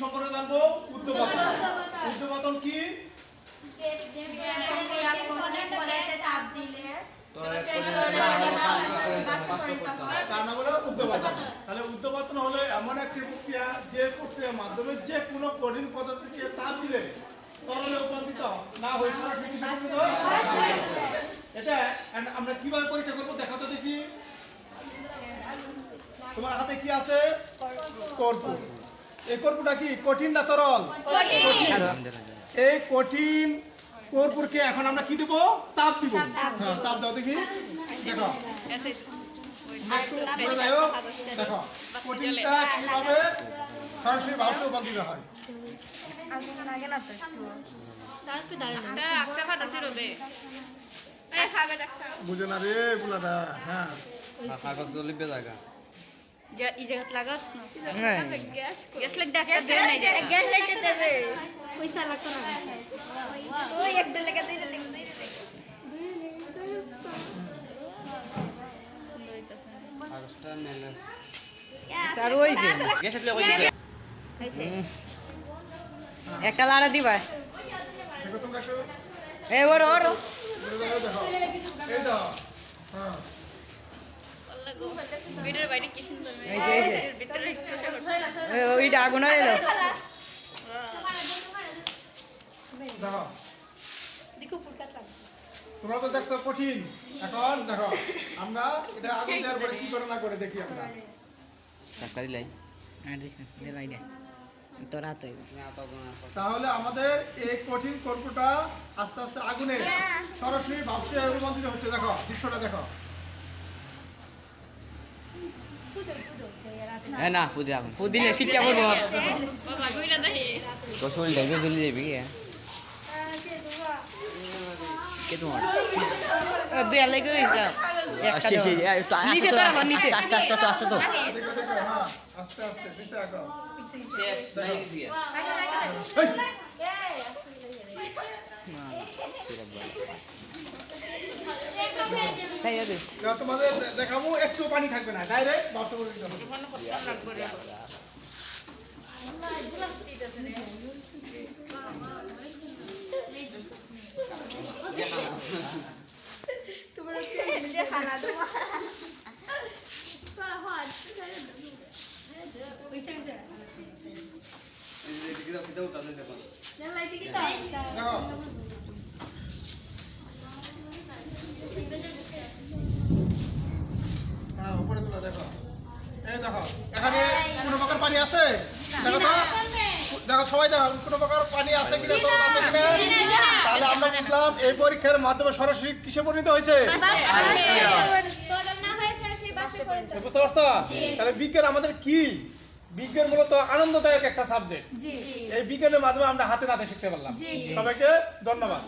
সম্পর্কে জানব? উদ্যপাতন উদ্যপাতন কি তাহলে উদ্যপাতন হলো এমন একটি প্রক্রিয়া যে প্রক্রিয়ার মাধ্যমে যে কোনো কঠিন পদার্থকে তাপ দিলে তরলে রূপান্তরিত না হয়ে সরাসরি কিসে পরিণত? এটা and আমরা কীভাবে পরীক্ষা করব দেখাতে দেখি তোমার হাতে কি আছে? কর্পূর। এই কর্পূরটা কি? কঠিন না তরল? এই কঠিন কর্পূরকে এখন আমরা কি দেবো? তাপ দিব। হ্যাঁ তাপ দাও দেখি। দেখো। একটু দেখো কঠিনটা কীভাবে সরাসরি ভাবসে রূপান্তরিত হয়? বুঝে না রে বুলাটা। হ্যাঁ। কাগজ লিপে জায়গা। এই জায়গাত লাগাস না নাই গ্যাস লাইট দেখা দেয় না গ্যাস লাইটে দেবে পয়সা লাগতো না ওই একটা লেগে দুইটা লেগে দুইটা লেগে কাগজটা নেলে চারু হয়েছে গ্যাস উঠলে কই দিছে একটা লাড়া দিবা দেখো এ ওর ওর এই দাও হ্যাঁ ভিডিওর বাইরে কি সুন্দর এই যে এই যে ভিতরে এ, ওইটা আগুন হয়ে এলো তোমরা তো দেখছ কঠিন। এখন দেখো আমরা এটা আগুন দেওয়ার পরে কি করে না করে দেখি আমরা। সরকারি লাই। তাহলে আমাদের এই কঠিন কর্পটা আস্তে আস্তে আগুনে সরাসরি ভাবসে রূপান্তরিত হচ্ছে। দেখো দৃশ্যটা দেখো। এ না ফুদে আগুন ও দিলে শিক্ষা করব বাবা কইরা দেখি তো শরীর ডাইবে জ্বলি যাবি কি? কে তোমার? দুই আলাই করে দাও। নিচে তোর এখন নিচে। আস্তে আস্তে তো আস্তে তো হ্যাঁ আস্তে আস্তে দিছে এখন দে। তোমাদের দেখাবো একটু পানি থাকবে না ডাইরেক্ট ভাবসে পরিণত হবে। দিয়ে খানা দেবো তোরা পয়সা গেছে দেখো হ্যাঁ উপরে তুলে দেখো এই দেখো এখানে কোনো প্রকার পানি আছে? দেখো তো দেখো সবাই দেখো কোনো প্রকার পানি আছে কিনা তরল আছে কিনা? তাহলে আমরা বুঝলাম এই পরীক্ষার মাধ্যমে সরাসরি কিসে পরিণত হয়েছে? হয়ে বুঝতে পারছ? তাহলে বিজ্ঞান আমাদের কি? বিজ্ঞান মূলত আনন্দদায়ক একটা সাবজেক্ট এই বিজ্ঞানের মাধ্যমে আমরা হাতে নাতে শিখতে পারলাম। সবাইকে ধন্যবাদ।